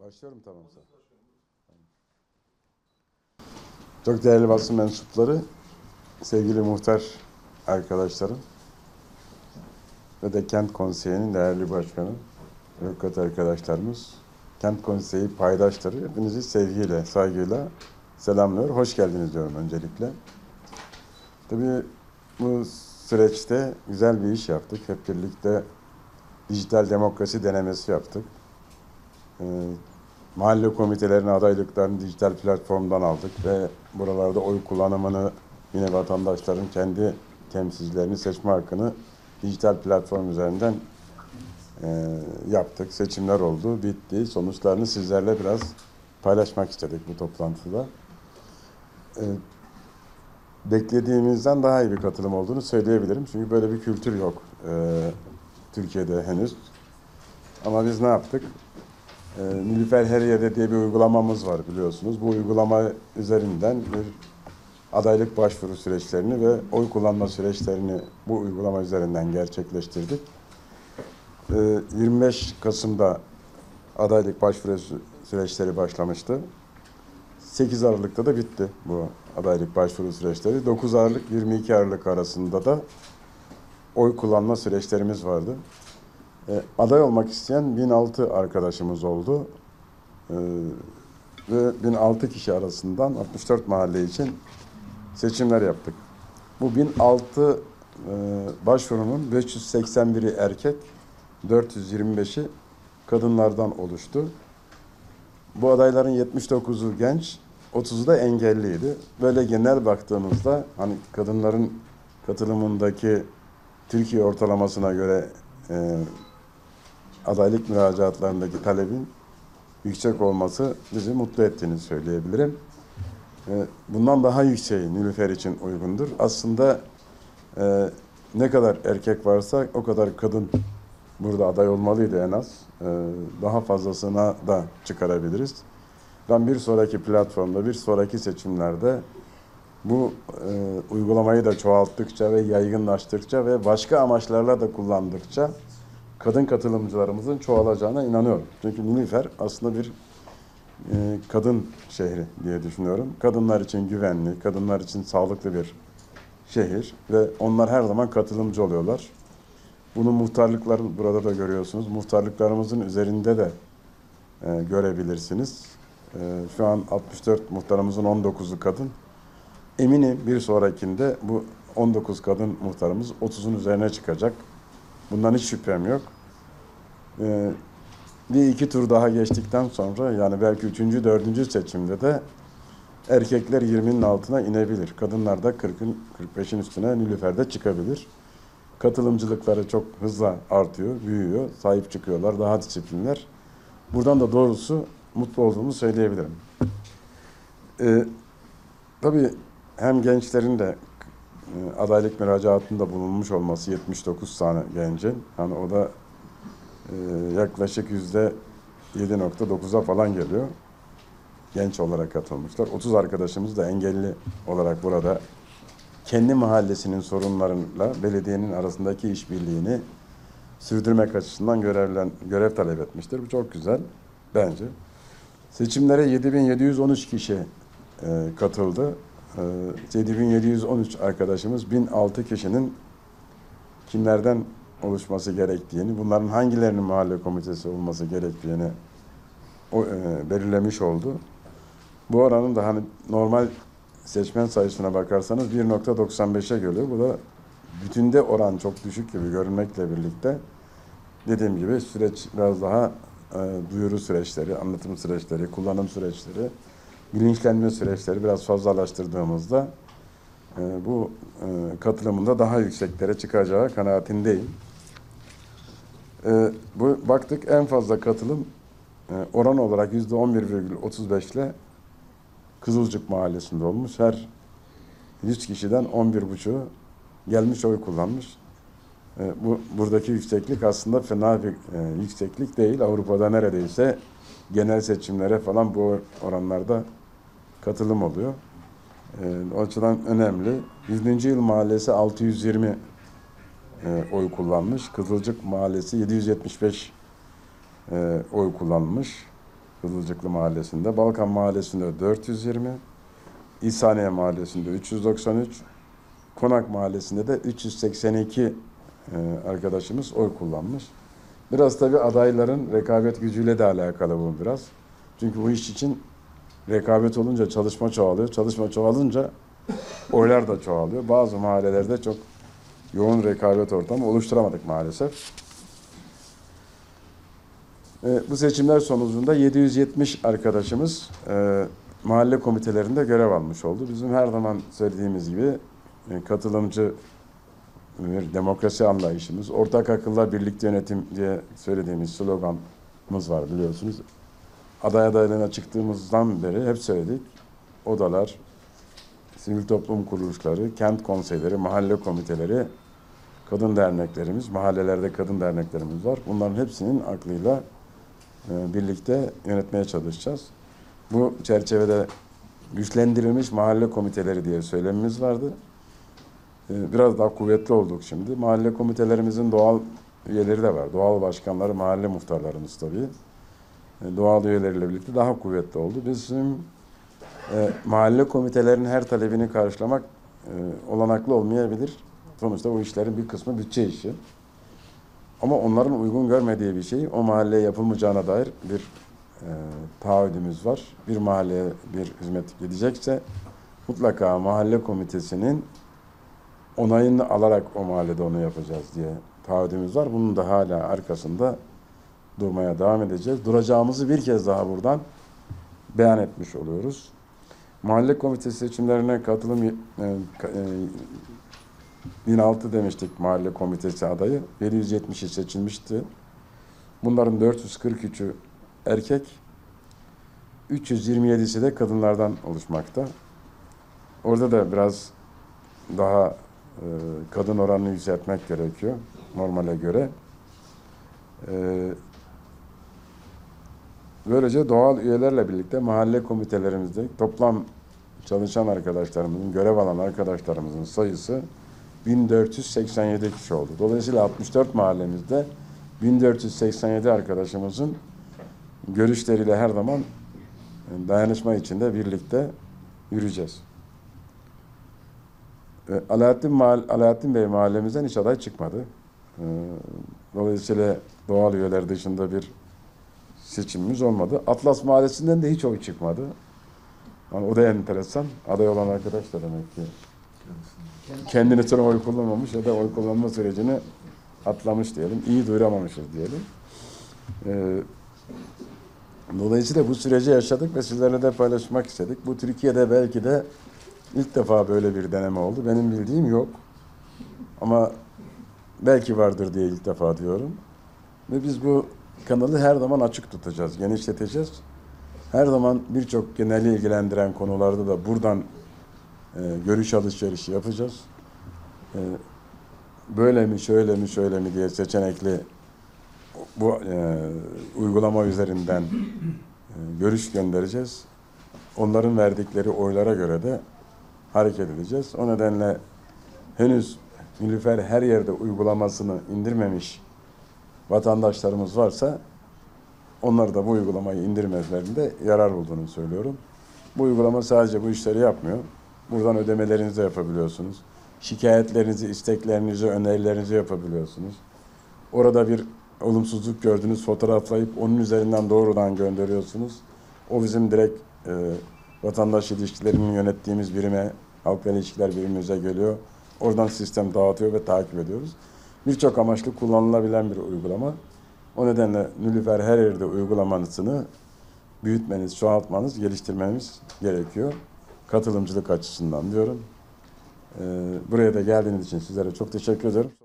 Başlıyorum tamam sen. Çok değerli basın mensupları, sevgili muhtar arkadaşlarım ve de kent konseyinin değerli başkanı, avukat arkadaşlarımız, kent konseyi paydaşları hepinizi sevgiyle, saygıyla selamlıyor. Hoş geldiniz diyorum öncelikle. Tabii bu süreçte güzel bir iş yaptık. Hep birlikte dijital demokrasi denemesi yaptık. Ee, mahalle komitelerine adaylıklarını dijital platformdan aldık ve buralarda oy kullanımını yine vatandaşların kendi temsilcilerini seçme hakkını dijital platform üzerinden e, yaptık. Seçimler oldu, bitti. Sonuçlarını sizlerle biraz paylaşmak istedik bu toplantıda. E, beklediğimizden daha iyi bir katılım olduğunu söyleyebilirim. Çünkü böyle bir kültür yok e, Türkiye'de henüz. Ama biz ne yaptık? E, Nilüfer Her Yerde diye bir uygulamamız var biliyorsunuz. Bu uygulama üzerinden bir adaylık başvuru süreçlerini ve oy kullanma süreçlerini bu uygulama üzerinden gerçekleştirdik. E, 25 Kasım'da adaylık başvuru sü- süreçleri başlamıştı. 8 Aralık'ta da bitti bu adaylık başvuru süreçleri. 9 Aralık 22 Aralık arasında da oy kullanma süreçlerimiz vardı. E, aday olmak isteyen 1006 arkadaşımız oldu. E, ve 1006 kişi arasından 64 mahalle için seçimler yaptık. Bu 1006 e, başvurunun 581'i erkek, 425'i kadınlardan oluştu. Bu adayların 79'u genç, 30'u da engelliydi. Böyle genel baktığımızda hani kadınların katılımındaki Türkiye ortalamasına göre e, adaylık müracaatlarındaki talebin yüksek olması bizi mutlu ettiğini söyleyebilirim. E, bundan daha yükseği Nilüfer için uygundur. Aslında e, ne kadar erkek varsa o kadar kadın burada aday olmalıydı en az. E, daha fazlasına da çıkarabiliriz. Ben bir sonraki platformda, bir sonraki seçimlerde bu e, uygulamayı da çoğalttıkça ve yaygınlaştıkça ve başka amaçlarla da kullandıkça kadın katılımcılarımızın çoğalacağına inanıyorum. Çünkü Nilüfer aslında bir e, kadın şehri diye düşünüyorum. Kadınlar için güvenli, kadınlar için sağlıklı bir şehir ve onlar her zaman katılımcı oluyorlar. Bunu muhtarlıklar burada da görüyorsunuz. Muhtarlıklarımızın üzerinde de e, görebilirsiniz. E, şu an 64 muhtarımızın 19'u kadın. Eminim bir sonrakinde bu 19 kadın muhtarımız 30'un üzerine çıkacak. Bundan hiç şüphem yok. E, bir iki tur daha geçtikten sonra yani belki üçüncü, dördüncü seçimde de erkekler 20'nin altına inebilir. Kadınlar da 40'ın, 45'in üstüne Nilüfer'de çıkabilir. Katılımcılıkları çok hızla artıyor, büyüyor, sahip çıkıyorlar, daha disiplinler. Buradan da doğrusu mutlu olduğumu söyleyebilirim. Ee, tabii hem gençlerin de adaylık müracaatında bulunmuş olması 79 tane gencin. Hani o da e, yaklaşık yüzde 7.9'a falan geliyor. Genç olarak katılmışlar. 30 arkadaşımız da engelli olarak burada kendi mahallesinin sorunlarıyla belediyenin arasındaki işbirliğini sürdürmek açısından görevlen, görev talep etmiştir. Bu çok güzel bence. Seçimlere 7713 kişi e, katıldı. E, 7713 arkadaşımız 1006 kişinin kimlerden oluşması gerektiğini, bunların hangilerinin mahalle komitesi olması gerektiğini o, e, belirlemiş oldu. Bu oranın da hani normal seçmen sayısına bakarsanız 1.95'e geliyor. Bu da bütünde oran çok düşük gibi görünmekle birlikte dediğim gibi süreç biraz daha e, duyuru süreçleri, anlatım süreçleri, kullanım süreçleri, bilinçlenme süreçleri biraz fazlalaştırdığımızda e, bu e, katılımında daha yükseklere çıkacağı kanaatindeyim. E, bu baktık en fazla katılım e, oran olarak yüzde 11,35 ile Kızılcık Mahallesi'nde olmuş. Her 100 kişiden 11,5'u gelmiş oy kullanmış. E, bu buradaki yükseklik aslında fena bir e, yükseklik değil. Avrupa'da neredeyse genel seçimlere falan bu oranlarda katılım oluyor. E, o açıdan önemli. 100. Yıl Mahallesi 620 e, oy kullanmış. Kızılcık Mahallesi 775 e, oy kullanmış. Kızılcıklı Mahallesi'nde, Balkan Mahallesi'nde 420, İhsaniye Mahallesi'nde 393, Konak Mahallesi'nde de 382 e, arkadaşımız oy kullanmış. Biraz tabii adayların rekabet gücüyle de alakalı bu biraz. Çünkü bu iş için rekabet olunca çalışma çoğalıyor. Çalışma çoğalınca oylar da çoğalıyor. Bazı mahallelerde çok yoğun rekabet ortamı oluşturamadık maalesef. E, bu seçimler sonucunda 770 arkadaşımız e, mahalle komitelerinde görev almış oldu. Bizim her zaman söylediğimiz gibi e, katılımcı bir demokrasi anlayışımız, ortak akılla birlikte yönetim diye söylediğimiz sloganımız var biliyorsunuz. Aday adaylığına çıktığımızdan beri hep söyledik. Odalar, sivil toplum kuruluşları, kent konseyleri, mahalle komiteleri, kadın derneklerimiz, mahallelerde kadın derneklerimiz var. Bunların hepsinin aklıyla e, birlikte yönetmeye çalışacağız. Bu çerçevede güçlendirilmiş mahalle komiteleri diye söylemimiz vardı. E, Biraz daha kuvvetli olduk şimdi. Mahalle komitelerimizin doğal üyeleri de var. Doğal başkanları, mahalle muhtarlarımız tabii. E, Doğal üyeleriyle birlikte daha kuvvetli oldu. Bizim e, mahalle komitelerinin her talebini karşılamak e, olanaklı olmayabilir. Sonuçta bu işlerin bir kısmı bütçe işi. Ama onların uygun görmediği bir şey o mahalleye yapılmayacağına dair bir e, taahhüdümüz var. Bir mahalleye bir hizmet gidecekse mutlaka mahalle komitesinin onayını alarak o mahallede onu yapacağız diye taahhüdümüz var. Bunun da hala arkasında durmaya devam edeceğiz. Duracağımızı bir kez daha buradan beyan etmiş oluyoruz. Mahalle komitesi seçimlerine katılım e, e, 1006 demiştik mahalle komitesi adayı. 770'i seçilmişti. Bunların 443'ü erkek, 327'si de kadınlardan oluşmakta. Orada da biraz daha e, kadın oranını yükseltmek gerekiyor normale göre. E, böylece doğal üyelerle birlikte mahalle komitelerimizde toplam çalışan arkadaşlarımızın, görev alan arkadaşlarımızın sayısı 1487 kişi oldu. Dolayısıyla 64 mahallemizde 1487 arkadaşımızın görüşleriyle her zaman e, dayanışma içinde birlikte yürüyeceğiz. E, Alaaddin, Mahall Alaaddin Bey mahallemizden hiç aday çıkmadı. E, Dolayısıyla doğal üyeler dışında bir seçimimiz olmadı. Atlas Mahallesi'nden de hiç oy çıkmadı. Yani o da enteresan. Aday olan arkadaş da demek ki kendini sonra oy kullanmamış ya da oy kullanma sürecini atlamış diyelim. İyi duyuramamışız diyelim. Ee, dolayısıyla bu süreci yaşadık ve sizlerle de paylaşmak istedik. Bu Türkiye'de belki de ilk defa böyle bir deneme oldu. Benim bildiğim yok. Ama belki vardır diye ilk defa diyorum. Ve biz bu kanalı her zaman açık tutacağız, genişleteceğiz. Her zaman birçok geneli ilgilendiren konularda da buradan e, görüş alışverişi yapacağız. E, böyle mi, şöyle mi, şöyle mi diye seçenekli bu e, uygulama üzerinden e, görüş göndereceğiz. Onların verdikleri oylara göre de hareket edeceğiz. O nedenle henüz Nilüfer her yerde uygulamasını indirmemiş vatandaşlarımız varsa onlar da bu uygulamayı indirmelerinde yarar olduğunu söylüyorum. Bu uygulama sadece bu işleri yapmıyor. Buradan ödemelerinizi de yapabiliyorsunuz. Şikayetlerinizi, isteklerinizi, önerilerinizi yapabiliyorsunuz. Orada bir olumsuzluk gördünüz, fotoğraflayıp onun üzerinden doğrudan gönderiyorsunuz. O bizim direkt e, vatandaş ilişkilerini yönettiğimiz birime, halkla ilişkiler birimimize geliyor. Oradan sistem dağıtıyor ve takip ediyoruz. Birçok amaçlı kullanılabilen bir uygulama. O nedenle Nülüfer her yerde uygulamasını büyütmeniz, çoğaltmanız, geliştirmeniz gerekiyor. Katılımcılık açısından diyorum. Ee, buraya da geldiğiniz için sizlere çok teşekkür ederim.